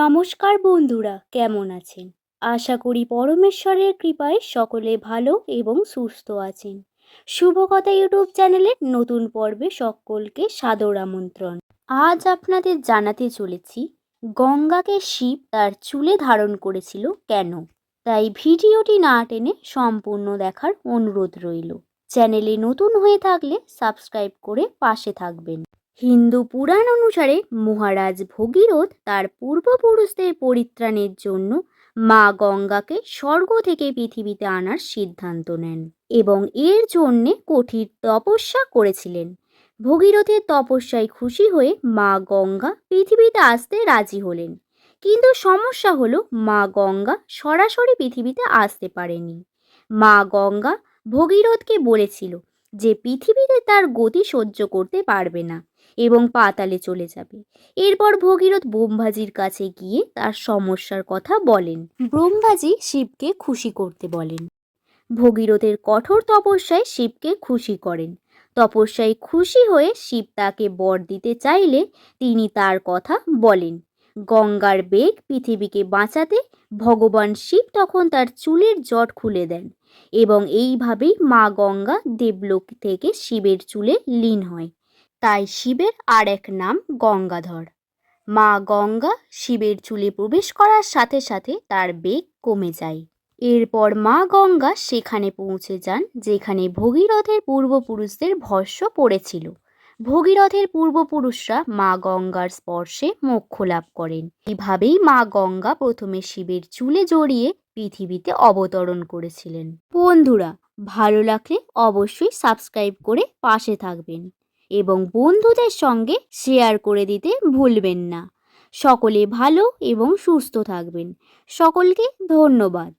নমস্কার বন্ধুরা, কেমন আছেন? আশা করি পরমেশ্বরের কৃপায় সকলে ভালো এবং সুস্থ আছেন। শুভকথা ইউটিউব চ্যানেলের নতুন পর্বে সকলকে সাদর আমন্ত্রণ। আজ আপনাদের জানাতে চলেছি, গঙ্গাকে শিব তার চুলে ধারণ করেছিল কেন? তাই ভিডিওটি না টেনে সম্পূর্ণ দেখার অনুরোধ রইল। চ্যানেলে নতুন হয়ে থাকলে সাবস্ক্রাইব করে পাশে থাকবেন। হিন্দু পুরাণ অনুসারে মহারাজ ভগীরথ তার পূর্বপুরুষদের পরিত্রাণের জন্য মা গঙ্গাকে স্বর্গ থেকে পৃথিবীতে আনার সিদ্ধান্ত নেন এবং এর জন্যে কঠিন তপস্যা করেছিলেন। ভগীরথের তপস্যায় খুশি হয়ে মা গঙ্গা পৃথিবীতে আসতে রাজি হলেন। কিন্তু সমস্যা হলো মা গঙ্গা সরাসরি পৃথিবীতে আসতে পারেনি। মা গঙ্গা ভগীরথকে বলেছিল যে পৃথিবীতে তার গতি সহ্য করতে পারবে না এবং পাতালে চলে যাবে। এরপর ভগীরথ ব্রহ্মাজির কাছে গিয়ে তার সমস্যার কথা বলেন। ব্রহ্মাজি শিবকে খুশি করতে বলেন। ভগীরথের কঠোর তপস্যায় শিবকে খুশি করেন। তপস্যায় খুশি হয়ে শিব তাকে বর দিতে চাইলে তিনি তার কথা বলেন। গঙ্গার বেগ পৃথিবীকে বাঁচাতে ভগবান শিব তখন তার চুলের জট খুলে দেন। এবং এইভাবেই মা গঙ্গা দেবলোক থেকে শিবের চুলে লীন হয়। তাই শিবের আর এক নাম গঙ্গাধর। মা গঙ্গা শিবের চুলে প্রবেশ করার সাথে সাথে তার বেগ কমে যায়। এরপর মা গঙ্গা সেখানে পৌঁছে যান, যেখানে ভগীরথের পূর্বপুরুষদের ভস্য পড়েছিল। ভগীরথের পূর্বপুরুষরা মা গঙ্গার স্পর্শে মোক্ষ লাভ করেন। এভাবেই মা গঙ্গা প্রথমে শিবের চুলে জড়িয়ে পৃথিবীতে অবতরণ করেছিলেন। বন্ধুরা, ভালো লাগলে অবশ্যই সাবস্ক্রাইব করে পাশে থাকবেন এবং বন্ধুদের সঙ্গে শেয়ার করে দিতে ভুলবেন না। সকলে ভালো এবং সুস্থ থাকবেন। সকলকে ধন্যবাদ।